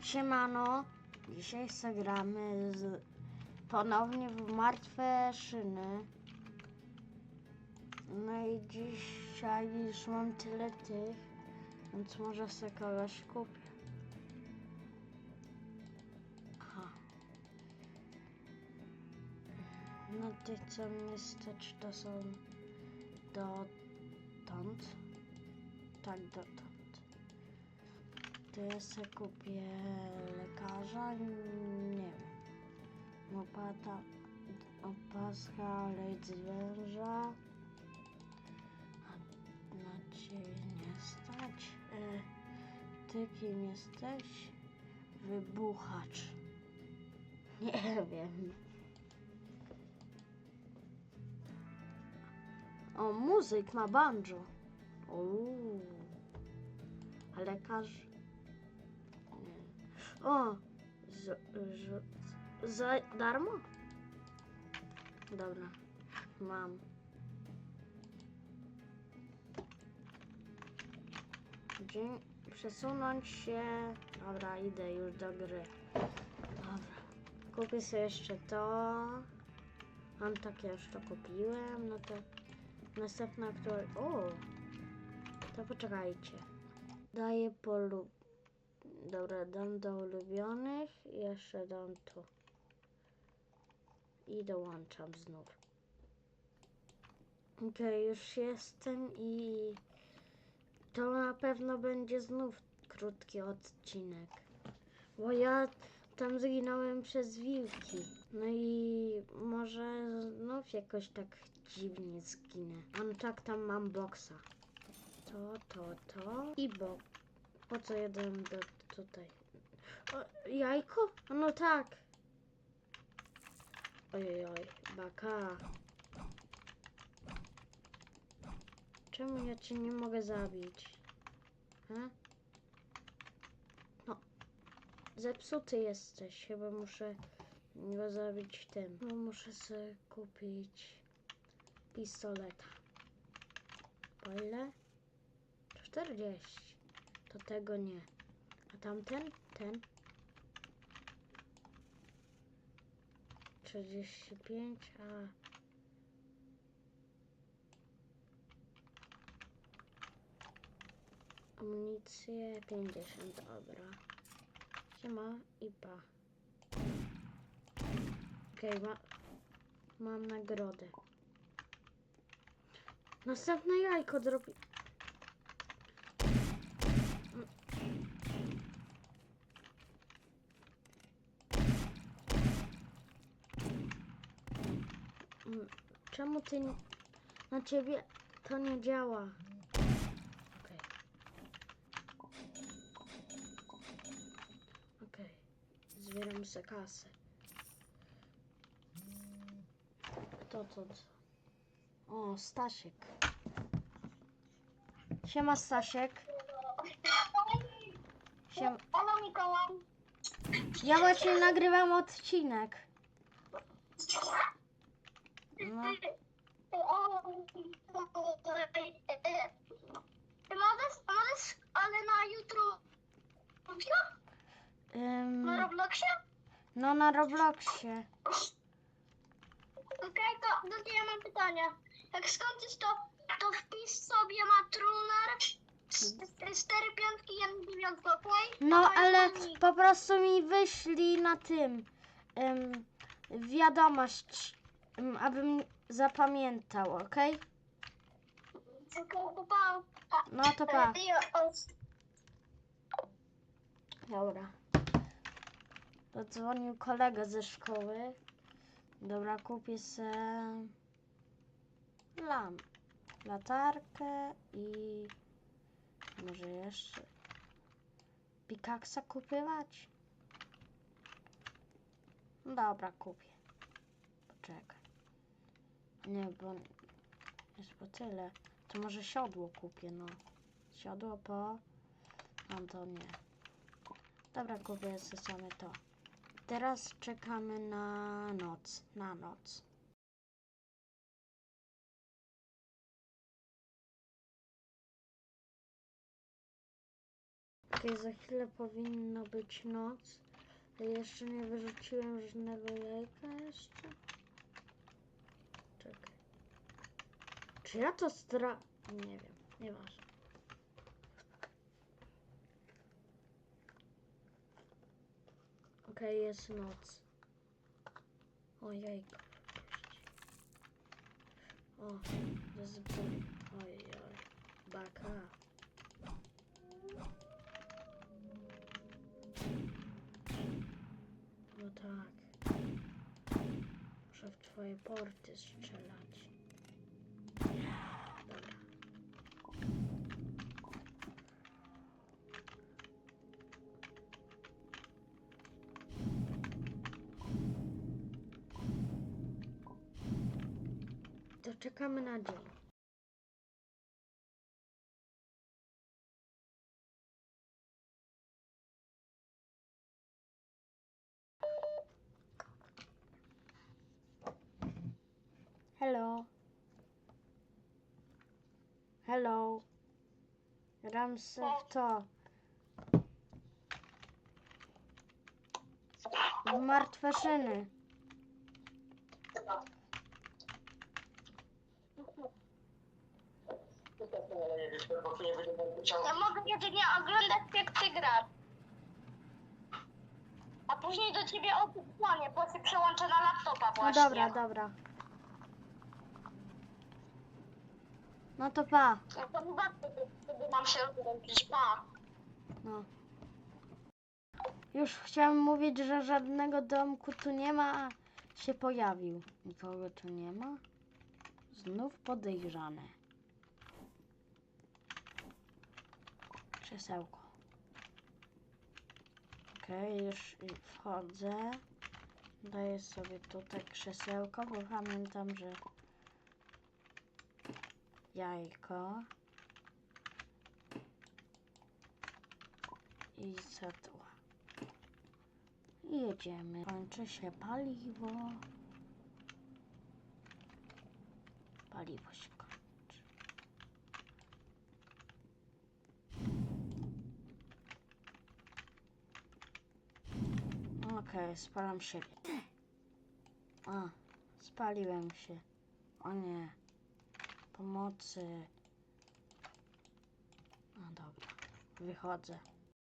Siemano, dzisiaj zagramy z, ponownie w Martwe Szyny. No i dzisiaj już mam tyle tych, więc może sobie kogoś kupię. Aha. No tych co mnie stać to są dotąd. Tak, dotąd. To sobie kupię lekarza, nie wiem. Łopata, opaska, olej z węża. A na ciebie nie stać. E, ty kim jesteś? Wybuchacz. Nie wiem. O, muzyk ma banjo. Uuu. Lekarz? O! Z, z, za darmo? Dobra. Mam. Dzień, przesunąć się. Dobra, idę już do gry. Dobra. Kupię sobie jeszcze to. Mam takie już to kupiłem. No to następna, która. O! To poczekajcie. Daję polu. Dobra, dam do ulubionych i jeszcze dam tu. I dołączam znów. Okej, już jestem i to na pewno będzie znów krótki odcinek. Bo ja tam zginąłem przez wilki. No i może znów jakoś tak dziwnie zginę. Mam tak tam mam boksa. To, to, to i bo. Po co jeden do tutaj? O, jajko? No tak. Ojej, oj, baka. Czemu ja cię nie mogę zabić? He? No. Zepsuty jesteś. Chyba muszę go zabić tym. No, muszę sobie kupić pistoleta. Po ile? 40. To tego nie. A tamten? Ten? 35, a... Amunicję 50, dobra. Siema i pa. Okej, ma... mam nagrodę. Następne jajko drobi... Czemu ty nie- na ciebie to nie działa? Okej. Okej. Zbieram se kasę. Kto to? O, Stasiek. Siema Stasiek. Siem... Halo Mikołaj. Ja właśnie nagrywam odcinek. No. Możesz, możesz, ale na jutro Ym, na Robloxie? no na Robloxie. Okej, to do ciebie mam pytanie. Jak skończysz to, to wpisz sobie matruner 4 piątki, 1 dziewiątkę, okej? No To ale po prostu mi wyślij na tym ym, wiadomość, abym zapamiętał, pa. No to pa. Dobra. Dodzwonił kolega ze szkoły. Dobra, kupię se lam, latarkę i może jeszcze pikaksa kupywać? Dobra, kupię. Poczekaj. Nie, bo jest po tyle. To może siodło kupię, no. Siodło po... No to nie. Dobra, kupię sobie same to. Teraz czekamy na noc. Na noc. Okej, za chwilę powinno być noc. Jeszcze nie wyrzuciłem żadnego jajka jeszcze. Czy ja to stra... Nie wiem, nieważne. Okej, jest noc. O jajko. O, zbyt. Oj, oj. Baka. No tak. Muszę w twoje porty strzelać. Dobra. To czekamy na dzień. Hello. Hello. Gram se w to. W martwe szyny. Ja mogę jedynie oglądać jak ty grasz. A później do ciebie oddzwonię, bo się przełączę na laptopa No właśnie. dobra, dobra. No to pa. No to chyba wtedy, wtedy mam się rozłączyć. Pa. No. Już chciałem mówić, że żadnego domku tu nie ma, a się pojawił. Nikogo tu nie ma? Znów podejrzane. Krzesełko. Okej, już wchodzę. Daję sobie tutaj krzesełko, bo pamiętam, że jajko i sadła. I jedziemy. Kończy się paliwo. Paliwo się kończy. Okej, spalam siebie. A, spaliłem się. O nie. Pomocy. No dobra, wychodzę.